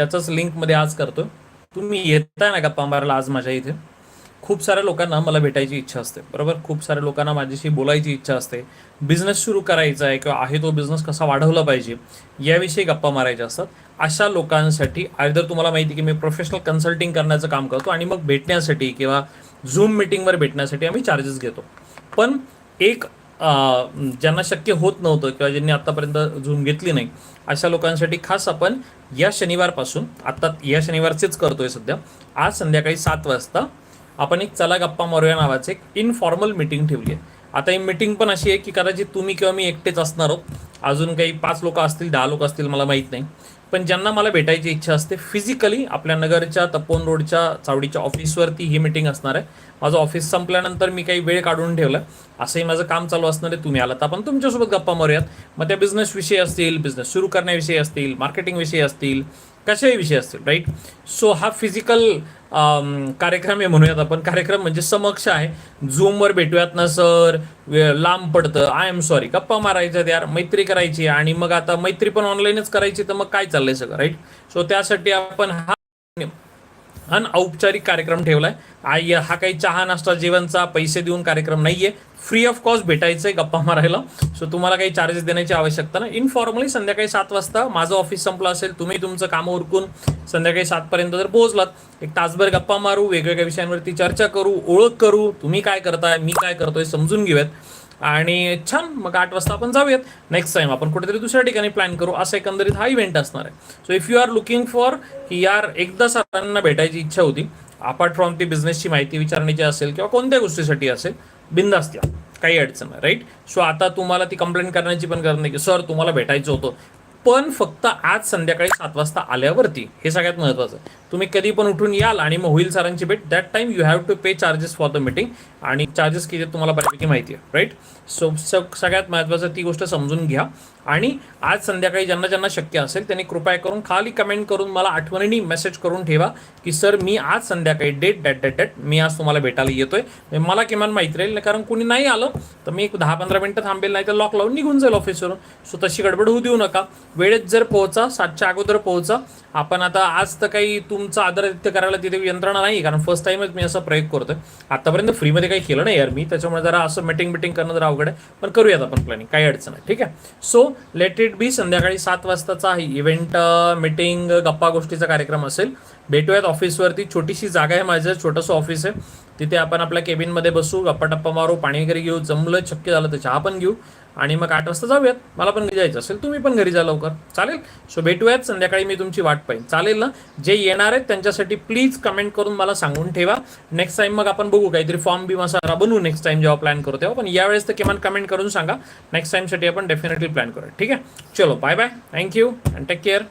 त्याचाच लिंकमध्ये आज करतो तुम्ही येताय ना गप्पा मारायला आज माझ्या इथे. खूप साऱ्या लोकांना मला भेटायची इच्छा असते बरोबर? खूप साऱ्या लोकांना माझ्याशी बोलायची इच्छा असते. बिझनेस सुरू करायचा आहे किंवा आहे तो बिझनेस कसा वाढवला पाहिजे याविषयी गप्पा मारायच्या असतात. अशा लोकांसाठी आयदर तुम्हाला माहिती की मी प्रोफेशनल कन्सल्टिंग करण्याचं काम करतो आणि मग भेटण्यासाठी किंवा झूम मिटिंगवर भेटण्यासाठी आम्ही चार्जेस घेतो. पण एक ज्यांना शक्य होत नव्हतं किंवा ज्यांनी आतापर्यंत झूम घेतली नाही अशा लोकांसाठी खास आपण या शनिवारपासून आता या शनिवारचेच करतोय सध्या आज संध्याकाळी सात वाजता आपण एक चला गप्पा मारूया नावाचे एक इनफॉर्मल मिटिंग ठेवली आहे आता ही मिटिंग पण अशी आहे की कदाचित तुम्ही किंवा मी एकटेच असणार आहोत. अजून काही पाच लोक असतील दहा लोक असतील मला माहीत नाही. पण ज्यांना मला भेटायची इच्छा असते फिजिकली आपल्या नगरच्या तपोन रोडच्या चावडीच्या ऑफिसवरती ही मिटिंग असणार आहे. माझं ऑफिस संपल्यानंतर मी काही वेळ काढून ठेवलं असंही माझं काम चालू असणार आहे तुम्ही आलात. तर आपण तुमच्यासोबत गप्पा मारूयात. मग त्या बिझनेस विषयी असतील बिझनेस सुरू करण्याविषयी असतील मार्केटिंग विषयी असतील कशाही विषय असतील राईट सो हा फिजिकल कार्यक्रम आहे म्हणूयात आपण. कार्यक्रम म्हणजे समक्ष आहे. झूमवर भेटूयात ना सर लांब पडतं. आय एम सॉरी गप्पा मारायच्या यार. मैत्री करायची आणि मग आता मैत्री पण ऑनलाईनच करायची तर मग काय चाललंय सगळं राईट सो त्यासाठी आपण हा अनऔपचारिक कार्यक्रम ठेवलाय. आहे हा काही चहा नाश्ता जेवणचा पैसे देऊन कार्यक्रम नाहीये. फ्री ऑफ कॉस्ट भेटायचं आहे गप्पा मारायला. सो तुम्हाला काही चार्जेस देण्याची आवश्यकता नाही. इनफॉर्मली संध्याकाळी सात वाजता माझं ऑफिस संपलं असेल तुम्ही तुमचं कामं उरकून संध्याकाळी सातपर्यंत जर पोहोचलात एक तासभर गप्पा मारू वेगवेगळ्या विषयांवरती चर्चा करू ओळख करू तुम्ही काय करताय मी काय करतोय समजून घेऊयात. आणि छान मग आठ वाजता आपण जाऊयात. नेक्स्ट टाइम आपण कुठेतरी दुसऱ्या ठिकाणी प्लॅन करू. असं एकंदरीत हा इव्हेंट असणार आहे. So if you are looking for की यार एकदा सरांना भेटायची इच्छा होती अपार्ट फ्रॉम ती बिझनेसची माहिती विचारण्याची असेल किंवा कोणत्या गोष्टीसाठी असेल बिंदास्त या. काही अडचण नाही राईट सो आता तुम्हाला ती कंप्लेंट करण्याची पण गरज नाही की सर तुम्हाला भेटायचं होतं. पण फक्त आज संध्याकाळी सात वाजता आल्यावरती हे सगळ्यात महत्त्वाचं तुम्ही कधी पण उठून याल आणि मग होईल सरांची भेट. That time you have to pay charges for the meeting आणि चार्जेस किती तुम्हाला बऱ्यापैकी माहिती आहे राईट सो सगळ्यात महत्त्वाचं ती गोष्ट समजून घ्या. आणि आज संध्याकाळी ज्यांना ज्यांना शक्य असेल त्यांनी कृपया करून खाली कमेंट करून मला आठवणीने मेसेज करून ठेवा की सर मी आज संध्याकाळी डेट डॅट डॅट डॅट मी आज तुम्हाला भेटायला येतोय. आहे मला किमान माहिती राहील कारण कोणी नाही आलं तर मी एक दहा पंधरा मिनटं थांबेल नाही तर लॉक लावून निघून जाईल ऑफिसवरून सो तशी गडबड होऊ देऊ नका. वेळेत जर पोहोचा सातच्या अगोदर पोहोचा. आपण आता आज तर काही तुमचा आदरातिथ्य करायला तिथे यंत्रणा नाही कारण फर्स्ट टाइमच मी असा प्रयोग करतोय. आतापर्यंत फ्रीमध्ये काही केलं नाही यार मी त्याच्यामुळे जरा असं मीटिंग मिटिंग करणं जरा अवघड आहे पण करूयात आपण प्लॅनिंग काही अडचण आहे ठीक आहे? सो लेट इट बी संध्याकाळी सात वाजताचा इव्हेंट मीटिंग गप्पा गोष्टीचा कार्यक्रम असेल. भेटूयात ऑफिसवरती छोटीशी जागा आहे माझं छोटंसं ऑफिस आहे. तिथे आपण आपल्या केबिनमध्ये बसू गप्पा टप्पा मारू पाणी वगैरे घेऊ जमलं शक्य झालं तर चहा पण घेऊ. आणि मग आठ वाजता जाऊयात. मला पण घरी जायचं असेल तुम्ही पण घरी जा लवकर. चालेल? सो भेटूयात. संध्याकाळी मी तुमची वाट पाहिजे चालेल ना? जे येणार आहेत त्यांच्यासाठी प्लीज कमेंट करून मला सांगून ठेवा. नेक्स्ट टाइम मग आपण बघू काहीतरी फॉर्म बी मसाला बनवू नेक्स्ट टाइम जेव्हा प्लॅन करू तेव्हा. पण यावेळेस तर किमान कमेंट करून सांगा. नेक्स्ट टाइमसाठी आपण डेफिनेटली प्लॅन करूया. ठीक आहे? चलो bye bye thank you and take care